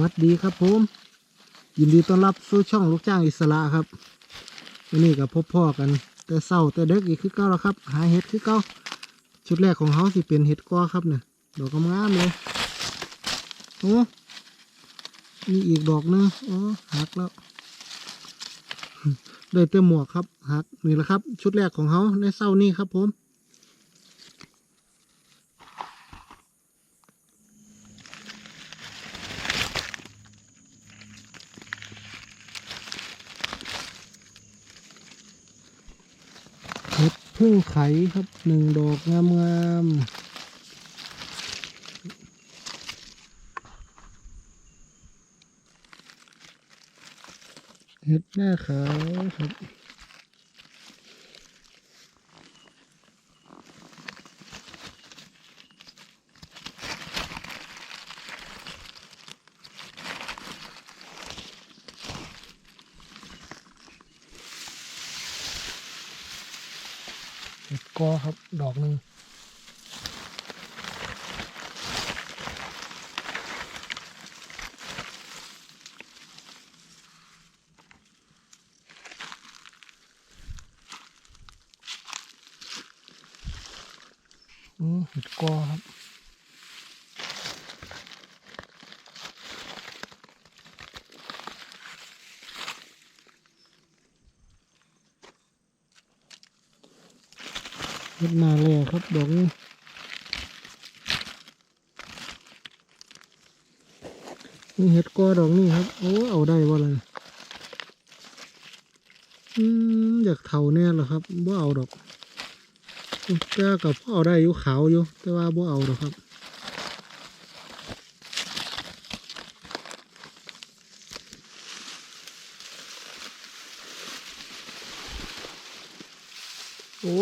วัสดีครับผม ยินดีต้อนรับสู่ช่องลูกจ้างอิสระครับวันนี้กับพบพ่อกัน แต่เศร้าแต่เด็กอีกคือเก้าแล้วครับ หาเห็ดคือเก้าชุดแรกของเขาสิเป็นเห็ดกอครับเนี่ยดอกงามเลยโอ้มีอีกดอกนึงอ๋อหักแล้วได้เต็มหมวกครับหักนี่แหละครับ ชุดแรกของเขาในเศร้านี่ครับผม เห็ด พึ่งไข่ครับหนึ่งดอกงามๆเห็ดหน้าขาวครับ อครับ ดอกหนึ่งอืมเห็ดกอครับ เห็ดมาเลยครับดอกนี้นี่เห็ดกอดอกนี่ครับ โอ้ เอาได้ว่าเลยอืมอยากเถาแน่หรอครับบ่เอาดอกจ้ากับพ่อเอาได้อยู่ขาวอยู่ แต่ว่าบ่เอาดอกครับ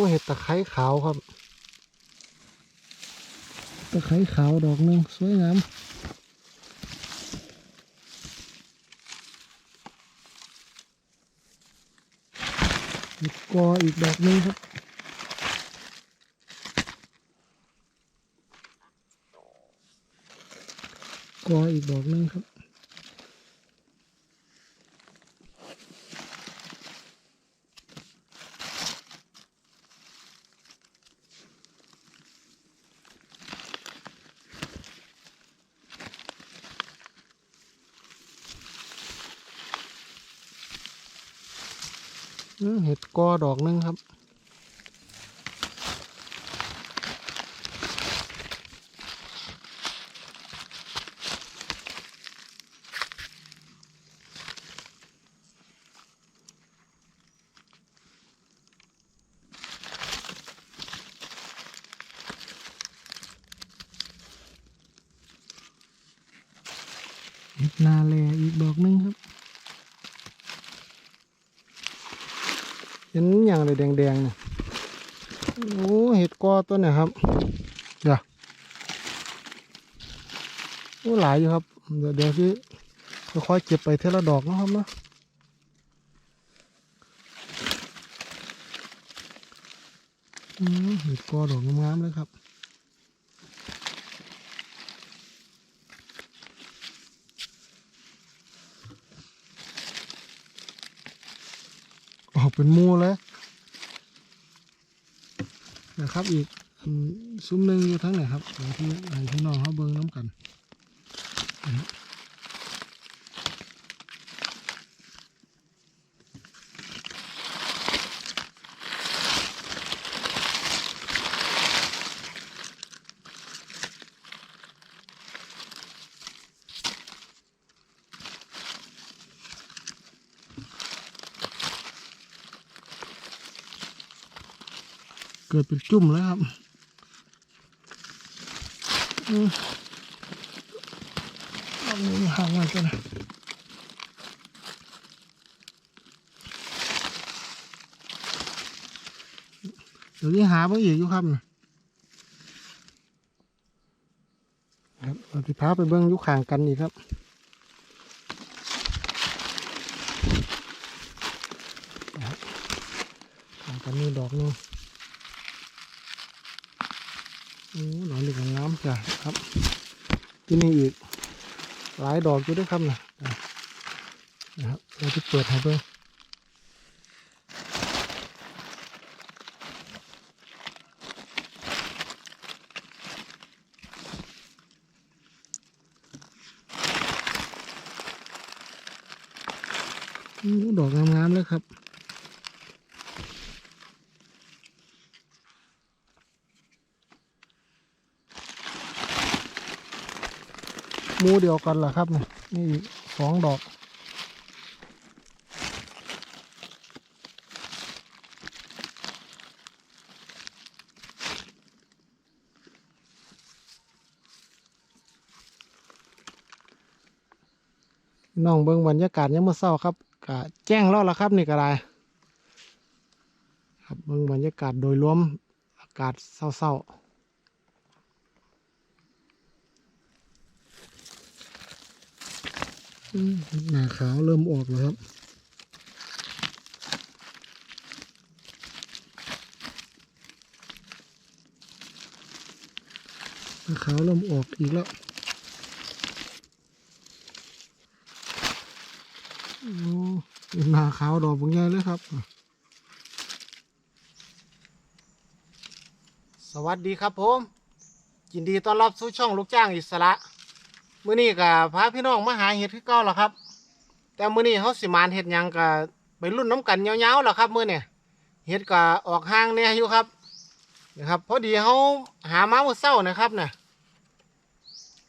เห็ดตะไคร้ขาวครับ ตะไคร้ขาวดอกหนึ่งสวยงามกออีกดอกหนึ่งครับกออีกดอกหนึ่งครับ กอดอกหนึงครับ เห็ดนาแลอีกดอกหนึงครับ เห็นอย่างอะไรแดงๆเนี่ยโอ้เห็ดกอตัวเนี่ยครับเดี๋ยวโอ้หลายอยู่ครับ เดี๋ยวเดี๋ยวที่ค่อยๆเก็บไปเทละดอกนะครับนะอืมเห็ดกอดอกงามๆเลยครับ ออก เป็นมูเลยนะครับอีกซุ้มหนึ่งอยู่ทั้งไหนครับที่ไอ้ที่น้องเขาเบิ้งน้ำกันนะครับ กิดเป็นจุ่มแล้วครับอืมเอามือห่างมันกันนะเดี๋ยวนี้หาเพิ่งอีกอยู่ครับนะครับเราจะพาไปเบิ้องยุข่างกันอีกครับห่างกันนี่ดอกหนึง โอ้ หลายดอกอยู่ด้วยครับนะนะครับเราจะเปิดให้เพื่อนดอกงามๆเลยครับ ห มูเดียวกันเหรอครับเนี่ยนี่สองดอก น้องเบิ่งบรรยากาศยังเมื่อเช้าครับกะแจ้งแล้วละครับนี่ก็ได้ครับเบิ่งบรรยากาศโดยรวมอากาศเศร้าๆอืม หน้าขาวเริ่มออกแล้วครับ หน้าขาวเริ่มออกอีกแล้วโอ้หน้าขาวดอกบางใหญ่เลยครับ สวัสดีครับผมยินดีต้อนรับสู่ช่องลูกจ้างอิสระ มื้อนี้กับพาพี่น้องมาหาเห็ดคือเก่าแล้วครับ แต่มื้อนี้เขาสิมานเห็ดหยังกับไปรุ่นน้ำกันยาวๆแล้วครับมื้อเนี่ยเห็ดก็ออกห่างเนี่ยอยู่ครับนะครับพอดีเขาหามาเมื่อเช้านะครับเนี่ย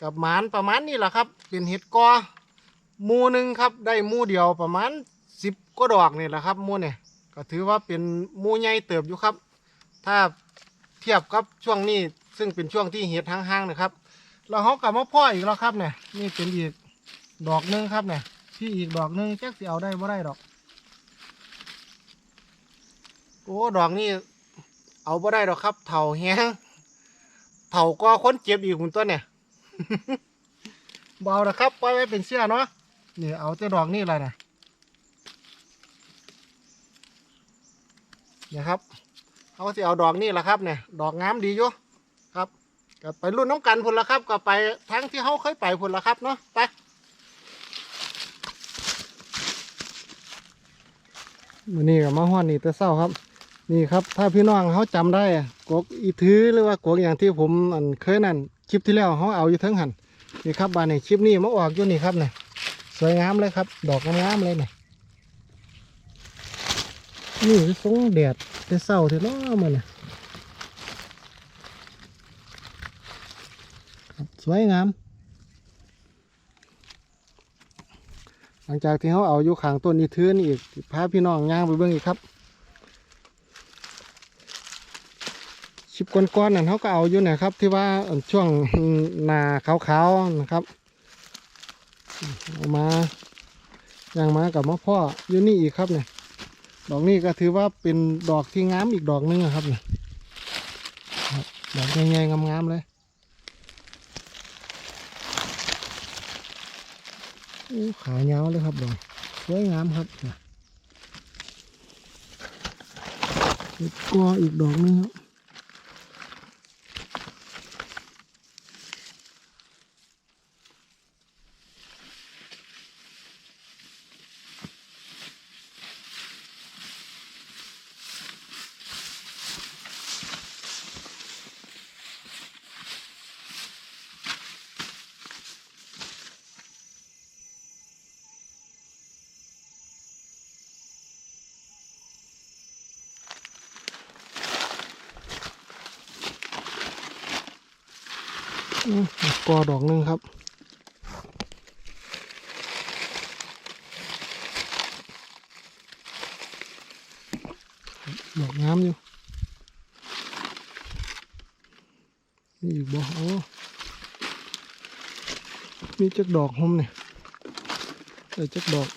กับหมานประมาณนี้แหละครับ เป็นเห็ดกอมูหนึ่งครับ ได้มูเดียวประมาณสิบก็ดอกนี่แหละครับมูเนี่ยก็ถือว่าเป็นมูใหญ่เติบอยู่ครับ ถ้าเทียบกับช่วงนี้ซึ่งเป็นช่วงที่เห็ดห่างๆนะครับ เราเขากลับมาพ่ออีกแล้วครับเนี่ยนี่เป็นอีกดอกหนึงครับเนี่ยที่อีกดอกหนึงแจ็คสิเอาได้บ่ได้ดอกโอ้ดอกนี่เอาบ่ได้ดอกครับเถ่าแห้งเถ่าก็คนเจ็บอีกหุ่นตัวเนี่ยเบานะครับปล่อยไว้เป็นเสื้อเนาะนี่เอาแต่ดอกนี่เลยนะเนี่ยครับเขาจะเอาดอกนี่แหละครับเนี่ย ดอกงามดีอยู่ ก็ไปรุ่นน้ำกันพุ่นละครับ ก็ไปทั้งที่เขาเคยไปพุ่นละครับเนาะไปวันนี้ก็มาห้อนนี่แต่เศร้าครับ นี่ครับ ถ้าพี่น้องเขาจำได้อะกกอีถือหรือว่ากกอย่างที่ผมอันเคยนั่นคลิปที่แล้วเขาเอาอยู่ทั้งหันนี่ครับบานในคลิปนี้มาออกอยู่นี่ครับเนี่ยสวยงามเลยครับ ดอกงามเลยเนี่ยนี่คือทรงแดดแต่เศร้าเถอะเนามันเนี่ยครับ สวยงาม หลังจากที่เขาเอาอยู่ขางต้นอีทื้นอีกพาพี่น้องย่างไปเบิ่งอีกครับชิบก้อนๆนั่นเขาก็เอาอยู่นี่ยครับ ที่ว่าช่วงนาขาวๆนะครับเอามาย่างมากับมะพ่ออยู่นี่อีกครับเนี่ยดอกนี้ก็ถือว่าเป็นดอกที่งามอีกดอกหนึงอะครับเนี่ยดอกใหญ่ๆงามๆเลย อ้ขาวเงาวเลยครับดอกสวยงามครับนี่ยอีกกออีกดอกนึงครับ กอดอกหนึ่งครับ ดอกงามอยู่นี่อยู่บ่โอ้มีจักดอกหอมเนี่ยแต่จักดอก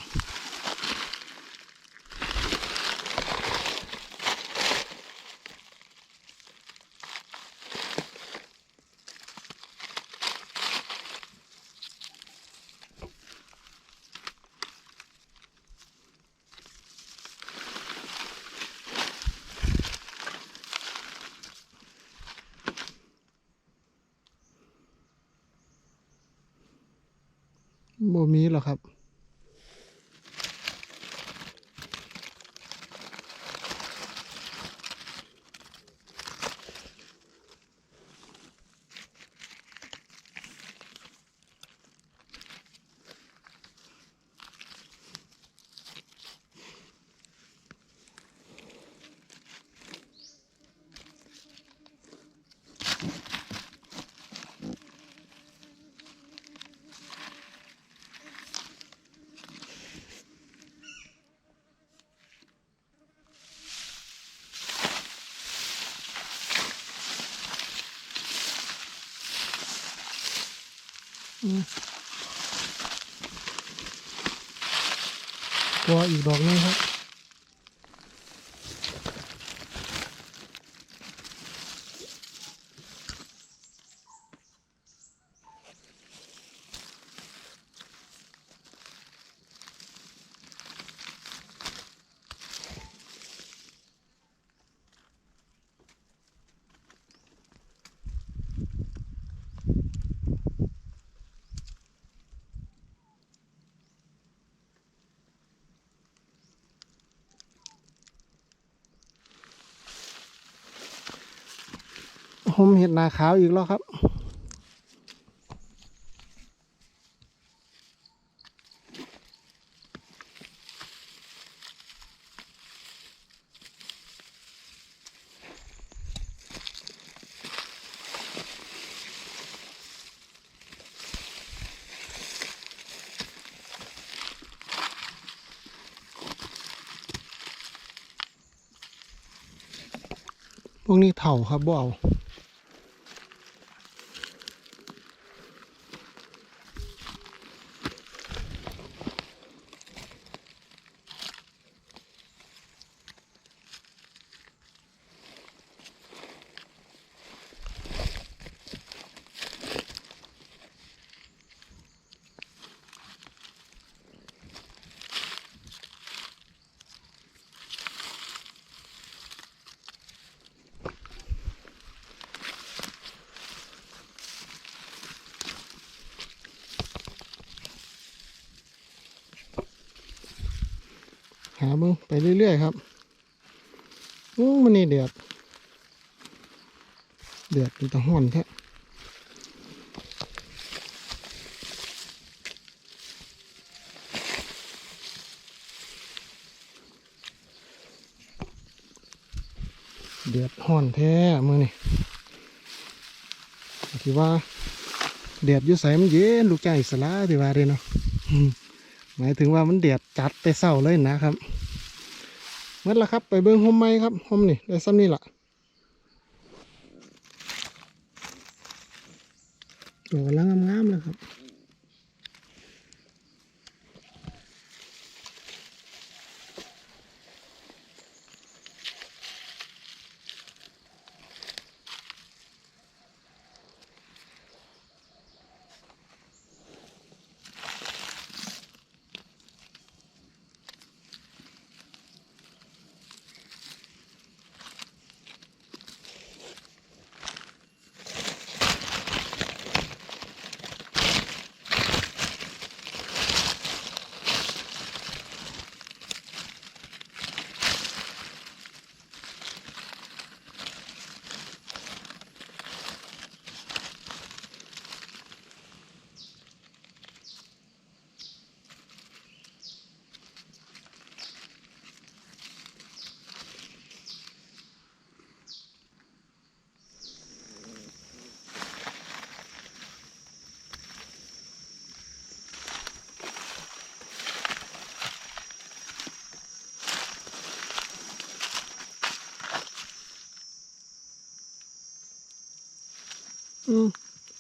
กลัวอีกดอกหนึงครับ ผมเห็ดนาขาวอีกแล้วครับ พวกนี้เถ่าครับบ่เอา หาเบิ่งไปเรื่อยๆครับโอ้มันนี่เดือด เดือดเป็น ตะห่อนแท้เดือดห่อนแท้มือนี่ที่ว่าเดือดยู่ใส่มันเย็นลูกใจสลาที่ว่าเลยเนาะหมายถึงว่ามันเดือดจัดแต่เศร้าเลยนะครับเมื่อละครับ ไปเบิ้งโฮมไหมครับโฮมนี่ได้ซ้ำนี่ละ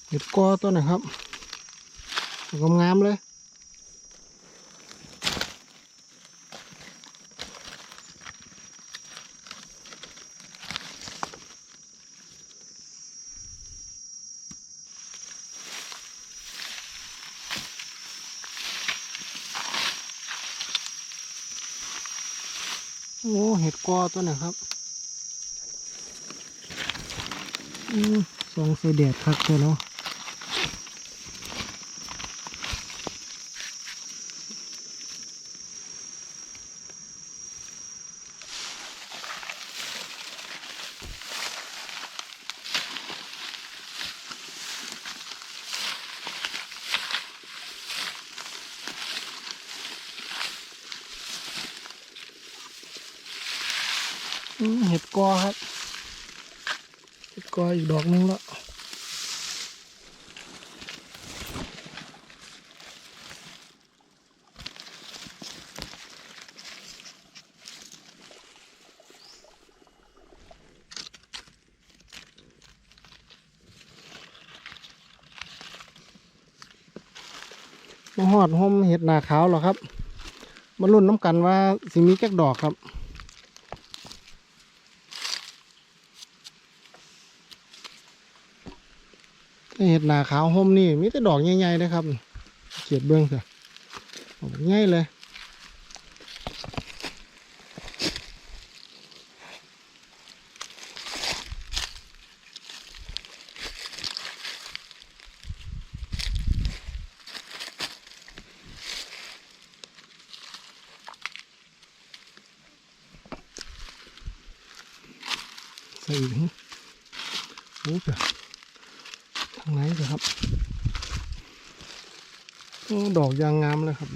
เห็ดกอตัวไหนครับงามๆเลยโอ้เห็ดกอตัวไหนครับ อืม ส่องใส่แดดคักเลยเนาะเห็ดกอครับ กออีกดอกนึงล้วมาหอดห่มเห็ดหนาขาวหรอครับมาลุ้นน้ำกันว่าสิมีแก๊กดอกครับ เห็ดหนาขาวห่มนี่มีแต่ดอกใหญ่ๆเลยครับเขียดเบื้องเถอะง่ายเลยใส่อีกนะโอ้เถอะทา ไหนนะครับ ดอกยางงามเลยครับ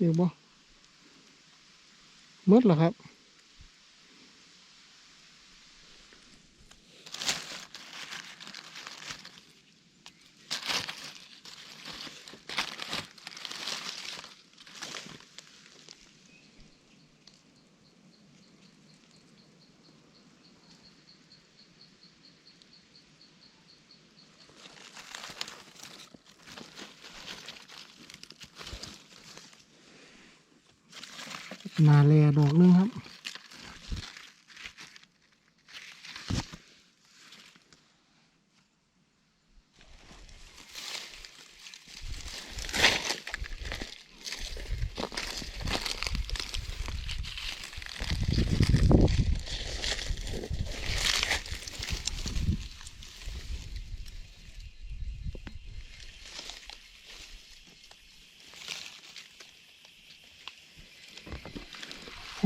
อยู่บ่มืดเหรอครับ นาแลดอกหนึงครับ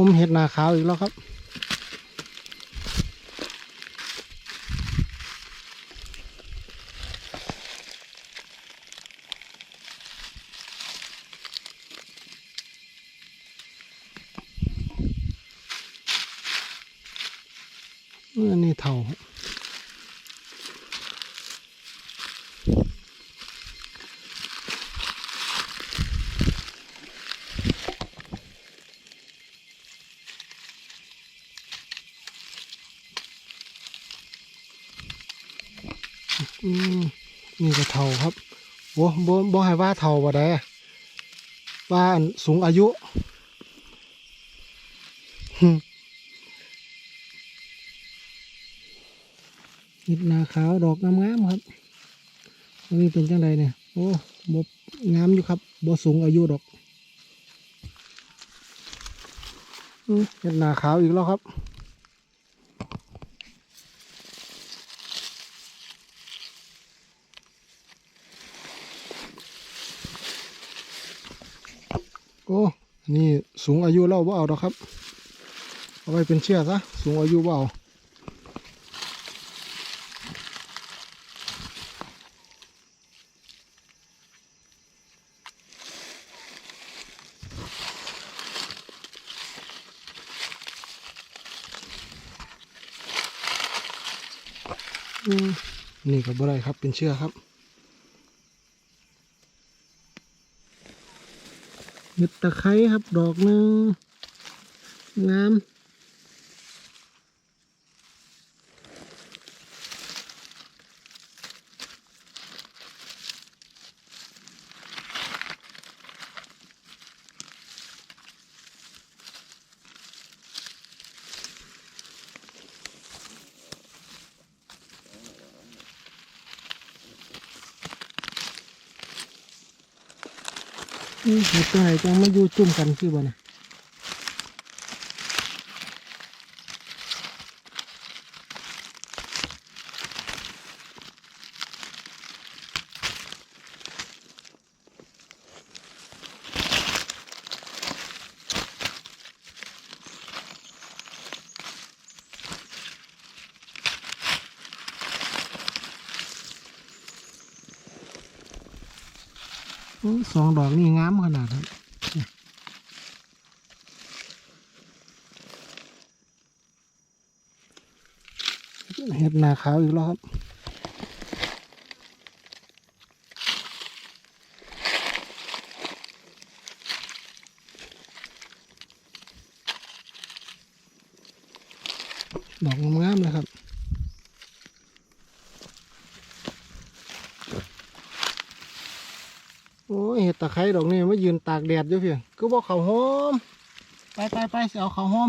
ผมเห็ดนาขาวอีกแล้วครับ อันนี้เท่าครับอืมนี่ก็เท่า ครับโอ้บ่บ่ให้ว่าเท่าบ่ได้ว่าอันสูงอายุหึเห็ดนาขาวดอกงามๆครับอันนี้เป็นจังไดเนี่ย โอ้บ่งามอยู่ครับบ่สูงอายุดอกอืมเห็ดนาขาวอีกแล้วครับ โอ้ นี่สูงอายุแล้วว่าเอาดอกครับ เอาไว้เป็นเชือกซะสูงอายุว่าเอาอืมนี่ก็บ่ได้ครับเป็นเชือกครับ เห็ดตะไคร้ครับ ดอกหนึ่งงาม เห็ดตัวไหนจังมาอยู่จุ่มกันคือบ่เนี่ย สองดอกนี่งามขนาดครับเห็ดหนาขาวอีกแล้วครับ ดอกงามๆเลยครับ โอ้ยเห็ดตะ ไคร้ดอกนี้มายืนตากแดดอยู่เพียงคือบอกเขาวหอม ไปไปไปสิเอาเขาวหอม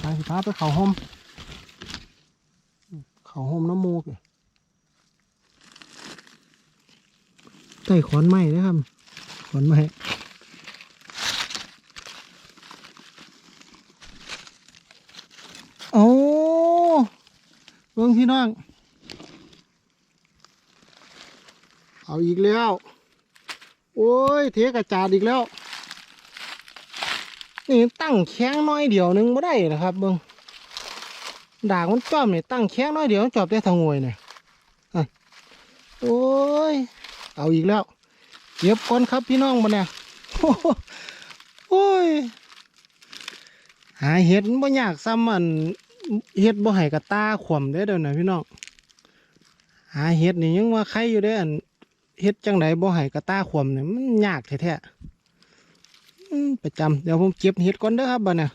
ไปสิพาไปเขาวหอมเขาวหอมน้ำมูกเนี่ยใต้ขอนไม้นะครับ ขอนไม้โอ้เบิ่งพี่น้อง เอาอีกแล้ว โอ้ย เทกระจาดอีกแล้ว นี่ตั้งแข้งน้อยเดียวหนึงไม่ได้นะครับเบิงด่ามันจอมเนี่ยตั้งแข้งน้อยเดียวมันจอบได้ทางงวยเนี่ยโอ้ย เอาอีกแล้ว เก็บก่อนครับพี่น้องมาเนี่ยโอ้ย หาเห็ดบ่ยากซ้ำอันเห็ดบ่ให้กระตาขวมได้เดี๋ยวนะพี่น้อง หาเห็ดนี่ยังว่าใครอยู่ได้อัน เฮ็ดจังไดบ่ให้กระตาขวมเนี่ยมันยากแท้ๆประจำเดี๋ยวผมเก็บเห็ดก่อนเด้อครับบัดเนี่ย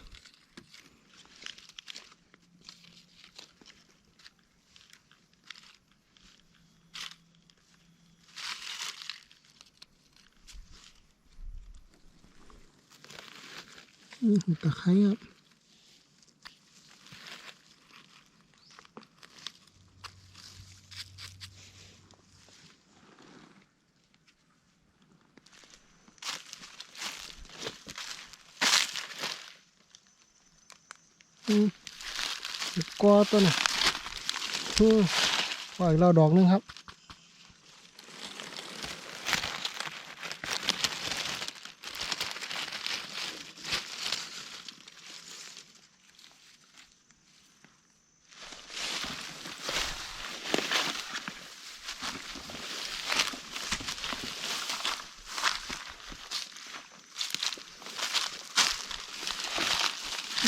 ตะไคร้ครับอืมเห็ด กอตัวน่ะอืมปล่อยเราดอกนึงครับ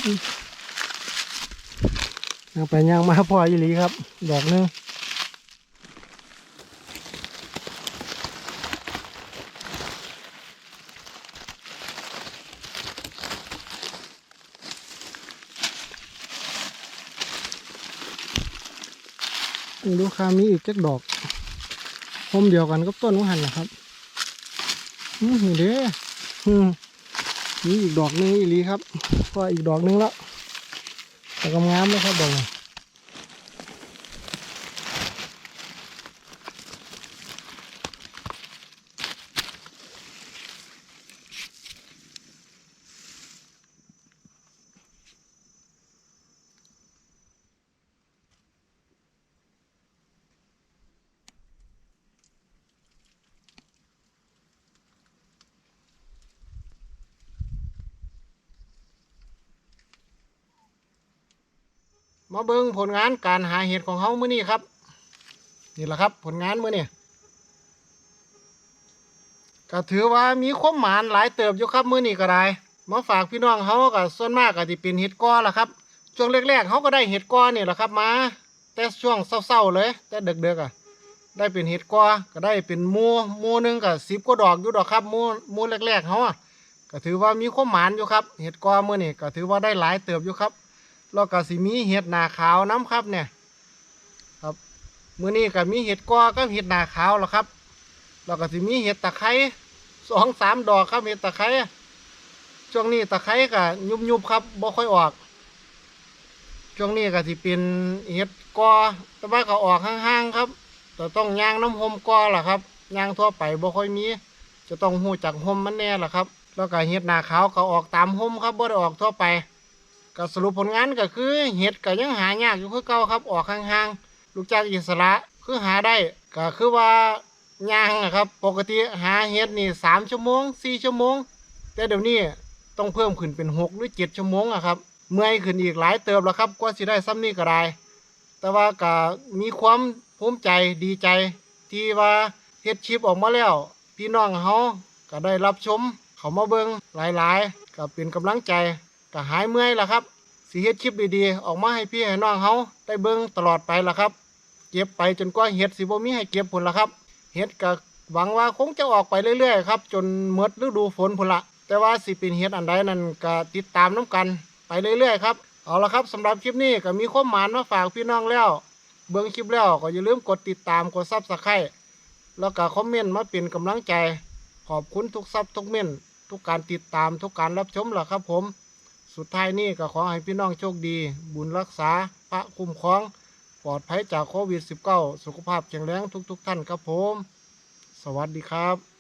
อืม ย่างไปย่างมาพออีหลีครับ ดอกหนึงดูคามีอีกจักดอกพมเดียวกันกับต้นของหันนะครับอืมนี่เด้อืมมีอีกดอกหนึงอีหลีครับพออีกดอกหนึงแล้ว แต่ก็งามนะครับบอกเลย มาเบิ่งผลงานการหาเห็ดของเขาเมื้อนี้ครับ นี่แหละครับ ผลงานเมื้อนี้ก็ถือว่ามีความหมานหลายเติบอยู่ครับเมื้อนี้ก็ได้มาฝากพี่น้องเขาก็ส่วนมากก็สิเป็นเห็ดก้อละครับช่วงแรกๆเขาก็ได้เห็ดก้อนี่แหละครับ มา แต่ช่วงเศร้าๆเลย แต่เด็กๆอะได้เป็นเห็ดก้อก็ได้เป็นมูมูหนึ่งก็สิบกว่าดอกอยู่ดอกครับมูมูแรกๆเขาอะก็ถือว่ามีความหมานอยู่ครับ เห็ดก้อเมื้อนี้ก็ถือว่าได้หลายเติบอยู่ครับ แล้วก็สิมีเห็ดหนาขาวน้ำครับเนี่ยครับมื้อนี้ก็มีเห็ดกอกับเห็ดหนาขาวแล้วครับแล้วก็สิมีเห็ดตะไคร้สองสามดอกครับเห็ดตะไคร้ช่วงนี้ตะไคร้ก็ยุบๆครับบ่ค่อยออก ช่วงนี้ก็สิเป็นเห็ดกอแต่ว่าก็ออกห่างๆครับแต่ต้องย่างน้ำหอมก้อล่ะครับย่างทั่วไปบ่ค่อยมี จะต้องหูจักหอมมันแน่ล่ะครับ แล้วก็เห็ดหนาขาวก็ออกตามหอมครับบ่ได้ออกทั่วไป ก็สรุปผลงานก็คือเห็ดก็ยังหายากอยู่คือเก่าครับออกห่างๆลูกจ้างอิสระคือหาได้ก็คือว่ายางนะครับปกติหาเห็ดนี่สามชั่วโมงสี่ชั่วโมง แต่เดี๋ยวนี้ต้องเพิ่มขึ้นเป็นหกหรือเจ็ดชั่วโมงอะครับเมื่อยขึ้นอีกหลายเติบแล้วครับกว่าสิได้ซ้ำนี่ก็ได้ แต่ว่าก็มีความภูมิใจดีใจ ที่ว่าเฮ็ดคลิปออกมาแล้ว พี่น้องเฮาก็ได้รับชม เขามาเบิ่งหลายๆ ก็เป็นกำลังใจ ก็หายเมื่อยล้วครับสิเฮ็ดคลิปดีๆ ออกมาให้พี่ให้น้องเฮาได้เบิ่งตลอดไปละครับ เก็บไปจนกว่าเห็ดสิบ่มีให้เก็บพุ่นละครับเห็ดก็หวังว่าคงจะออกไปเรื่อยๆครับ จนหมดฤดูฝนพุ่นละ แต่ว่าสิเป็นเห็ดอันใดนั้นก็ติดตามน้กันไปเรื่อยๆครับ เอาละครับสำหรับคลิปนี้ก็มีความานมาฝากพี่น้องแล้ว เบิ่งคลิปแล้วก็อย่าลืมกดติดตามกดซับสไครต์แล้วก็คอมเมนต์มาเป็นกำลังใจ ขอบคุณทุกซับทุกเม่นทุกการติดตามทุกการรับชมละครับผม สุดท้ายนี้ก็ขอให้พี่น้องโชคดี บุญรักษาพระคุ้มครอง ปลอดภัยจากโควิด -19 สุขภาพแข็งแรงทุกๆทท่านครับผม สวัสดีครับ